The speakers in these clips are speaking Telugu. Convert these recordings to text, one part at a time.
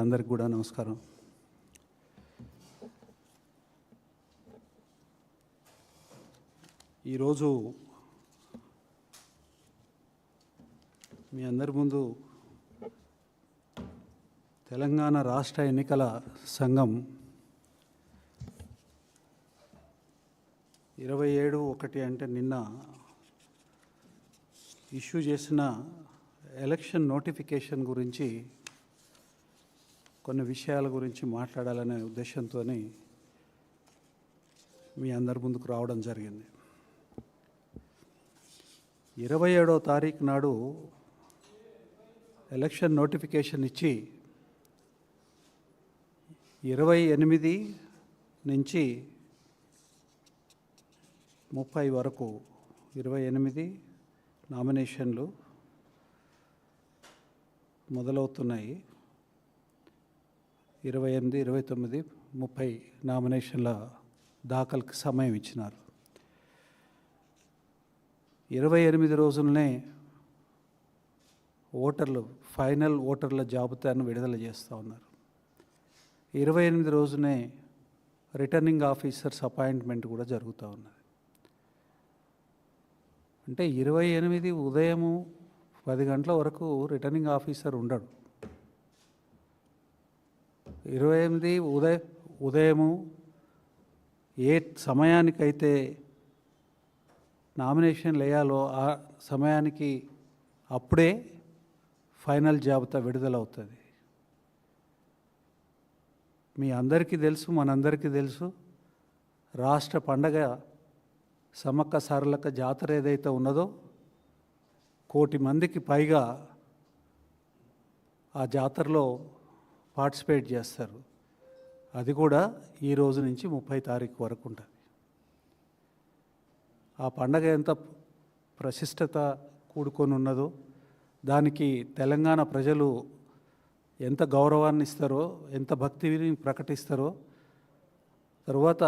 అందరికి కూడా నమస్కారం. ఈరోజు మీ అందరి ముందు తెలంగాణ రాష్ట్ర ఎన్నికల సంఘం ఇరవై ఏడు ఒకటి అంటే నిన్న ఇష్యూ చేసిన ఎలక్షన్ నోటిఫికేషన్ గురించి కొన్ని విషయాల గురించి మాట్లాడాలనే ఉద్దేశంతో మీ అందరి ముందుకు రావడం జరిగింది. ఇరవై ఏడో తారీఖు నాడు ఎలక్షన్ నోటిఫికేషన్ ఇచ్చి ఇరవై ఎనిమిది నుంచి ముప్పై వరకు ఇరవై ఎనిమిది నామినేషన్లు మొదలవుతున్నాయి. ఇరవై ఎనిమిది ఇరవై తొమ్మిది ముప్పై నామినేషన్ల దాఖలకు సమయం ఇచ్చినారు. ఇరవై ఎనిమిది రోజులనే ఓటర్లు ఫైనల్ ఓటర్ల జాబితాను విడుదల చేస్తూ ఉన్నారు. ఇరవై ఎనిమిది రోజునే రిటర్నింగ్ ఆఫీసర్స్ అపాయింట్మెంట్ కూడా జరుగుతూ ఉన్నది. అంటే ఇరవై ఎనిమిది ఉదయము పది గంటల వరకు రిటర్నింగ్ ఆఫీసర్ ఉండడు. ఇరవై ఎనిమిది ఉదయ ఉదయము ఏ సమయానికైతే నామినేషన్ వేయాలో ఆ సమయానికి అప్పుడే ఫైనల్ జాబితా విడుదలవుతుంది. మీ అందరికీ తెలుసు మనందరికీ తెలుసు రాష్ట్ర పండగ సమ్మక్క సారలక జాతర ఏదైతే ఉన్నదో కోటి మందికి పైగా ఆ జాతరలో పార్టిసిపేట్ చేస్తారు. అది కూడా ఈ రోజు నుంచి ముప్పై తారీఖు వరకు ఉంటుంది. ఆ పండగ ఎంత ప్రశిష్టత కూడుకొని ఉన్నదో దానికి తెలంగాణ ప్రజలు ఎంత గౌరవాన్ని ఇస్తారో ఎంత భక్తిని ప్రకటిస్తారో తరువాత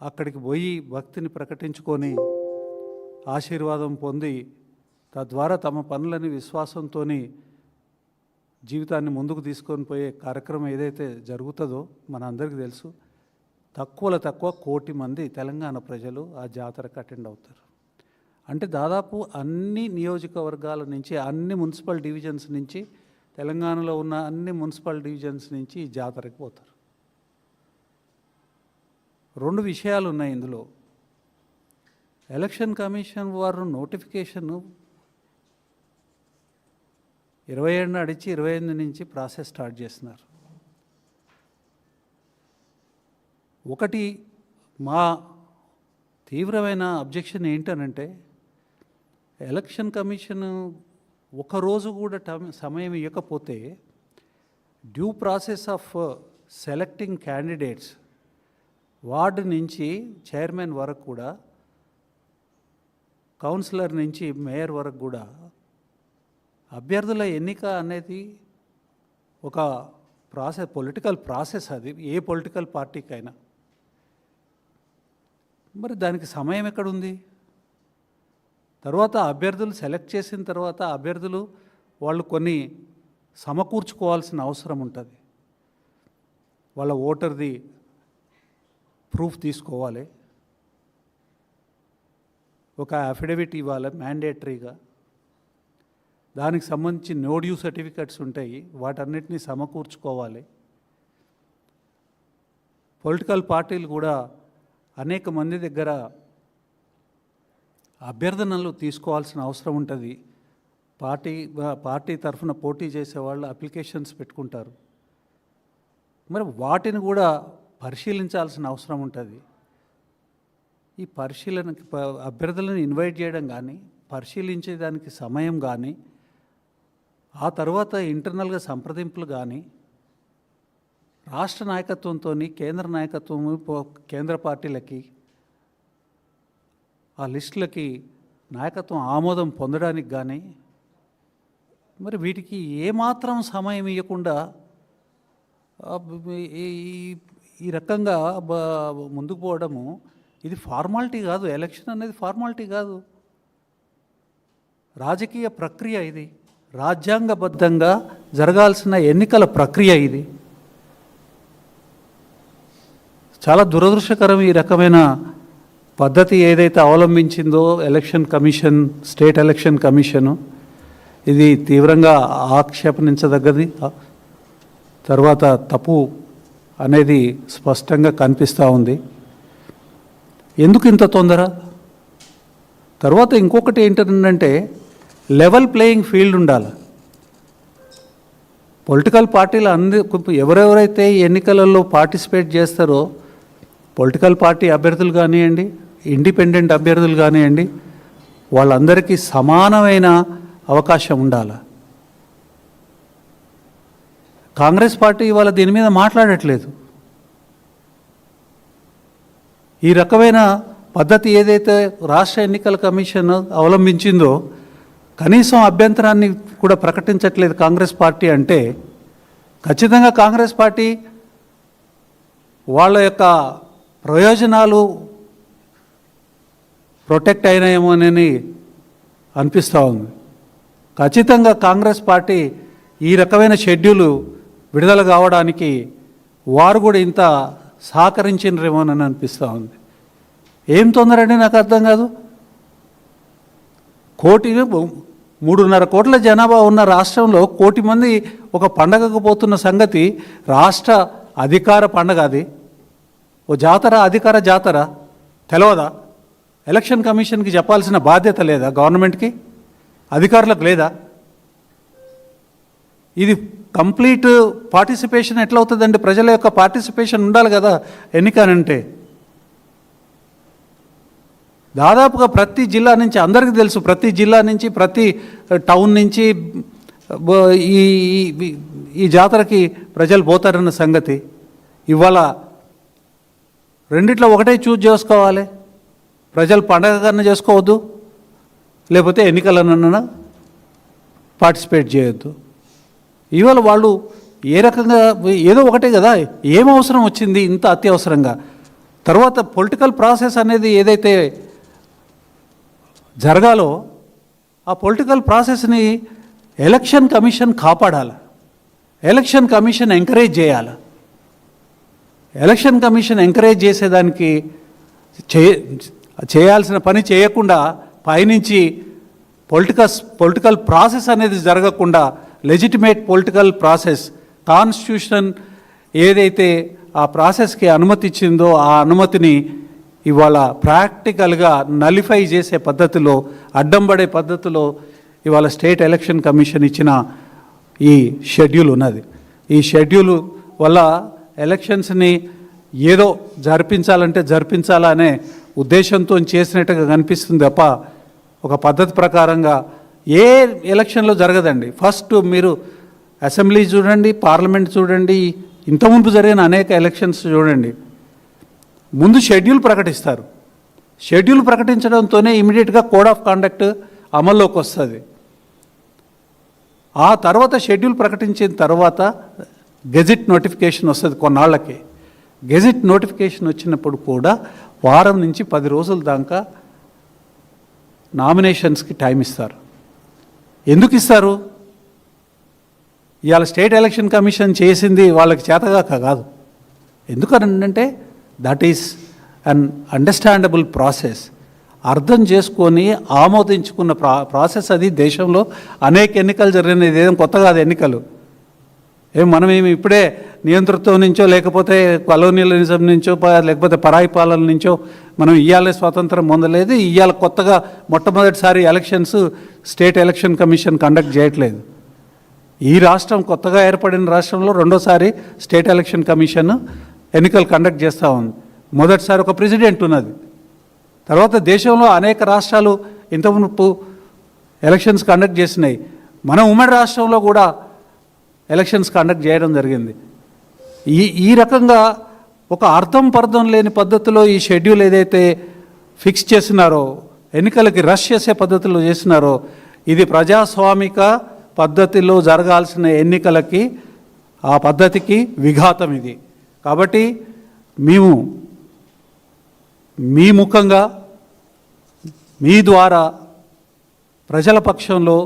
అక్కడికి పోయి భక్తిని ప్రకటించుకొని ఆశీర్వాదం పొంది తద్వారా తమ పనులని విశ్వాసంతో జీవితాన్ని ముందుకు తీసుకొని పోయే కార్యక్రమం ఏదైతే జరుగుతుందో మన అందరికీ తెలుసు తక్కువలో తక్కువ కోటి మంది తెలంగాణ ప్రజలు ఆ జాతరకు అటెండ్ అవుతారు. అంటే దాదాపు అన్ని నియోజకవర్గాల నుంచి అన్ని మున్సిపల్ డివిజన్స్ నుంచి తెలంగాణలో ఉన్న అన్ని మున్సిపల్ డివిజన్స్ నుంచి ఈ జాతరకు పోతారు. రెండు విషయాలు ఉన్నాయి ఇందులో. ఎలక్షన్ కమిషన్ వారు నోటిఫికేషన్ ఇరవై ఏడు నడిచి ఇరవై ఎనిమిది నుంచి ప్రాసెస్ స్టార్ట్ చేస్తున్నారు. ఒకటి మా తీవ్రమైన అబ్జెక్షన్ ఏంటనంటే ఎలక్షన్ కమిషన్ ఒకరోజు కూడా టైం సమయం ఇవ్వకపోతే due process of selecting candidates ward నుంచి చైర్మన్ వరకు కూడా కౌన్సిలర్ నుంచి మేయర్ వరకు కూడా అభ్యర్థుల ఎన్నిక అనేది ఒక ప్రాసెస్ పొలిటికల్ ప్రాసెస్ అది ఏ పొలిటికల్ పార్టీకైనా. మరి దానికి సమయం ఎక్కడుంది? తర్వాత అభ్యర్థులు సెలెక్ట్ చేసిన తర్వాత అభ్యర్థులు వాళ్ళు కొన్ని సమకూర్చుకోవాల్సిన అవసరం ఉంటుంది. వాళ్ళ ఓటర్ది ప్రూఫ్ తీసుకోవాలి. ఒక అఫిడవిట్ ఇవ్వాలి మ్యాండేటరీగా. దానికి సంబంధించి నో డ్యూ సర్టిఫికెట్స్ ఉంటాయి. వాటన్నిటిని సమకూర్చుకోవాలి. పొలిటికల్ పార్టీలు కూడా అనేక మంది దగ్గర అభ్యర్థనలు తీసుకోవాల్సిన అవసరం ఉంటుంది. పార్టీ పార్టీ తరఫున పోటీ చేసేవాళ్ళు అప్లికేషన్స్ పెట్టుకుంటారు. మరి వాటిని కూడా పరిశీలించాల్సిన అవసరం ఉంటుంది. ఈ పరిశీలనకి అభ్యర్థులను ఇన్వైట్ చేయడం కానీ పరిశీలించేదానికి సమయం కానీ ఆ తర్వాత ఇంటర్నల్గా సంప్రదింపులు కానీ రాష్ట్ర నాయకత్వంతో కేంద్ర నాయకత్వం కేంద్ర పార్టీలకి ఆ లిస్టులకి నాయకత్వం ఆమోదం పొందడానికి కానీ మరి వీటికి ఏమాత్రం సమయం ఇవ్వకుండా ఈ ఈ- రకంగా ముందుకు పోవడము ఇది ఫార్మాలిటీ కాదు. ఎలక్షన్ అనేది ఫార్మాలిటీ కాదు. రాజకీయ ప్రక్రియ ఇది. రాజ్యాంగబద్ధంగా జరగాల్సిన ఎన్నికల ప్రక్రియ ఇది. చాలా దురదృష్టకరం ఈ రకమైన పద్ధతి ఏదైతే అవలంబించిందో election commission state election commission. ఇది తీవ్రంగా ఆక్షేపణించదగ్గది. తర్వాత తప్పు అనేది స్పష్టంగా కనిపిస్తూ ఉంది. ఎందుకు ఇంత తొందర? తర్వాత ఇంకొకటి ఏంటంటే లెవెల్ ప్లేయింగ్ ఫీల్డ్ ఉండాలి. పొలిటికల్ పార్టీలు అంది ఎవరెవరైతే ఎన్నికలలో పార్టిసిపేట్ చేస్తారో పొలిటికల్ పార్టీ అభ్యర్థులు కానివ్వండి ఇండిపెండెంట్ అభ్యర్థులు కానివ్వండి వాళ్ళందరికీ సమానమైన అవకాశం ఉండాలి. కాంగ్రెస్ పార్టీ ఇవాళ దీని మీద మాట్లాడట్లేదు. ఈ రకమైన పద్ధతి ఏదైతే రాష్ట్ర ఎన్నికల కమిషన్ అవలంబించిందో కనీసం అభ్యంతరాన్ని కూడా ప్రకటించట్లేదు కాంగ్రెస్ పార్టీ అంటే ఖచ్చితంగా కాంగ్రెస్ పార్టీ వాళ్ళ యొక్క ప్రయోజనాలు ప్రొటెక్ట్ అయినాయేమోనని అనిపిస్తూ ఉంది. ఖచ్చితంగా కాంగ్రెస్ పార్టీ ఈ రకమైన షెడ్యూలు విడుదల కావడానికి వారు కూడా ఇంత సహకరించినరేమోనని అనిపిస్తూ ఉంది. ఏం తొందరండి నాకు అర్థం కాదు? కోటి మూడున్నర కోట్ల జనాభా ఉన్న రాష్ట్రంలో కోటి మంది ఒక పండగకు పోతున్న సంగతి రాష్ట్ర అధికార పండగ అది. ఓ జాతర అధికార జాతర తెలవదా? ఎలక్షన్ కమిషన్కి చెప్పాల్సిన బాధ్యత లేదా గవర్నమెంట్కి? అధికారులకు లేదా? ఇది కంప్లీట్ పార్టిసిపేషన్ ఎట్లవుతుందండి? ప్రజల యొక్క పార్టిసిపేషన్ ఉండాలి కదా ఎన్నికనంటే. దాదాపుగా ప్రతి జిల్లా నుంచి అందరికీ తెలుసు. ప్రతి జిల్లా నుంచి ప్రతి టౌన్ నుంచి ఈ ఈ- జాతరకి ప్రజలు పోతారన్న సంగతి ఇవాళ రెండిట్లో ఒకటే చూజ్ చేసుకోవాలి. ప్రజలు పండగ కన్నా చేసుకోవద్దు. లేకపోతే ఎన్నికలన్నా పార్టిసిపేట్ చేయొద్దు. ఇవాళ వాళ్ళు ఏ రకంగా ఏదో ఒకటే కదా ఏం అవసరం వచ్చింది ఇంత అత్యవసరంగా. తర్వాత పొలిటికల్ ప్రాసెస్ అనేది ఏదైతే జరగాలో ఆ పొలిటికల్ ప్రాసెస్ని ఎలక్షన్ కమిషన్ కాపాడాలి. ఎలక్షన్ కమిషన్ ఎంకరేజ్ చేయాలి. ఎలక్షన్ కమిషన్ ఎంకరేజ్ చేసేదానికి చేయ చేయాల్సిన పని చేయకుండా పైనుంచి పొలిటికల్ పొలిటికల్ ప్రాసెస్ అనేది జరగకుండా లెజిటిమేట్ పొలిటికల్ ప్రాసెస్ కాన్స్టిట్యూషన్ ఏదైతే ఆ ప్రాసెస్కి అనుమతి ఇచ్చిందో ఆ అనుమతిని ఇవాళ ప్రాక్టికల్గా నలిఫై చేసే పద్ధతిలో అడ్డంబడే పద్ధతిలో ఇవాళ స్టేట్ ఎలక్షన్ కమిషన్ ఇచ్చిన ఈ షెడ్యూల్ ఉన్నది. ఈ షెడ్యూల్ వల్ల ఎలక్షన్స్ని ఏదో జరిపించాలంటే జరిపించాలనే ఉద్దేశంతో చేసినట్టుగా కనిపిస్తుంది తప్ప ఒక పద్ధతి ప్రకారంగా ఏ ఎలక్షన్లో జరగదండి. ఫస్ట్ మీరు అసెంబ్లీ చూడండి పార్లమెంట్ చూడండి ఇంతకుముందు జరిగిన అనేక ఎలక్షన్స్ చూడండి. ముందు షెడ్యూల్ ప్రకటిస్తారు. షెడ్యూల్ ప్రకటించడంతోనే ఇమీడియట్గా కోడ్ ఆఫ్ కాండక్ట్ అమల్లోకి వస్తుంది. ఆ తర్వాత షెడ్యూల్ ప్రకటించిన తర్వాత గెజిట్ నోటిఫికేషన్ వస్తుంది కొన్నాళ్ళకి. గెజిట్ నోటిఫికేషన్ వచ్చినప్పుడు కూడా వారం నుంచి పది రోజుల దాకా నామినేషన్స్కి టైం ఇస్తారు. ఎందుకు ఇస్తారు? ఇవాళ స్టేట్ ఎలక్షన్ కమిషన్ చేసింది వాళ్ళకి చేతగాక కాదు. ఎందుకనంటే that is an understandable process అర్థం చేసుకొని ఆమోదించుకున్న ప్రా ప్రాసెస్ అది దేశంలో అనేక ఎన్నికలు జరిగినది ఏదో కొత్త కాదు ఎన్నికలు. ఏం మనమేమి ఇప్పుడే నియంతృత్వం నుంచో లేకపోతే కలోనియలిజం నుంచో ప- లేకపోతే పరాయి పాలన నుంచో మనం ఇయ్యాలే స్వాతంత్రం పొందలేదు. ఇవాళ కొత్తగా మొట్టమొదటిసారి elections state election commission conduct చేయట్లేదు. ఈ రాష్ట్రం కొత్తగా ఏర్పడిన రాష్ట్రంలో రెండోసారి స్టేట్ ఎలక్షన్ కమిషన్ ఎన్నికలు కండక్ట్ చేస్తూ ఉంది. మొదటిసారి ఒక ప్రెసిడెంట్ ఉన్నది. తర్వాత దేశంలో అనేక రాష్ట్రాలు ఇంతకుముందు ఎలక్షన్స్ కండక్ట్ చేసినాయి. మన ఉమ్మడి రాష్ట్రంలో కూడా ఎలక్షన్స్ కండక్ట్ చేయడం జరిగింది. ఈ ఈ రకంగా ఒక అర్థం పర్థం లేని పద్ధతిలో ఈ షెడ్యూల్ ఏదైతే ఫిక్స్ చేసినారో ఎన్నికలకి రష్ చేసే పద్ధతిలో చేసినారో ఇది ప్రజాస్వామిక పద్ధతిలో జరగాల్సిన ఎన్నికలకి ఆ పద్ధతికి విఘాతం ఇది. కాబట్టి మేము మీ ముఖంగా మీ ద్వారా ప్రజల పక్షంలో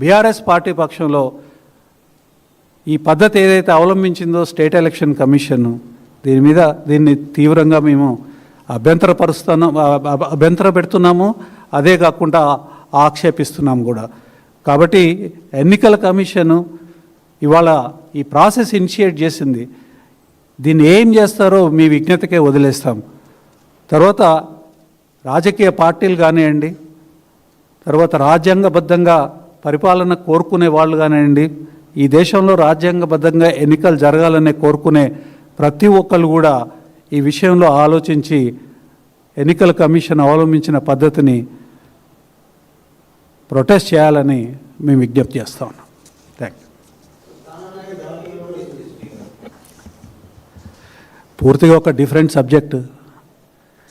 బీఆర్ఎస్ పార్టీ పక్షంలో ఈ పద్ధతి ఏదైతే అవలంబించిందో స్టేట్ ఎలక్షన్ కమిషన్ దీని మీద దీన్ని తీవ్రంగా మేము అభ్యంతరపరుస్తున్నాం అభ్యంతర పెడుతున్నాము. అదే కాకుండా ఆక్షేపిస్తున్నాం కూడా. కాబట్టి ఎన్నికల కమిషన్ ఇవాళ ఈ ప్రాసెస్ ఇనిషియేట్ చేసింది దీన్ని ఏం చేస్తారో మీ విజ్ఞతకే వదిలేస్తాం. తర్వాత రాజకీయ పార్టీలు కానివ్వండి తర్వాత రాజ్యాంగబద్ధంగా పరిపాలన కోరుకునే వాళ్ళు కానివ్వండి ఈ దేశంలో రాజ్యాంగబద్ధంగా ఎన్నికలు జరగాలనే కోరుకునే ప్రతి ఒక్కరు కూడా ఈ విషయంలో ఆలోచించి ఎన్నికల కమిషన్ అవలంబించిన పద్ధతిని ప్రొటెస్ట్ చేయాలని మేము విజ్ఞప్తి చేస్తా ఉన్నాం. పూర్తిగా ఒక డిఫరెంట్ సబ్జెక్ట్.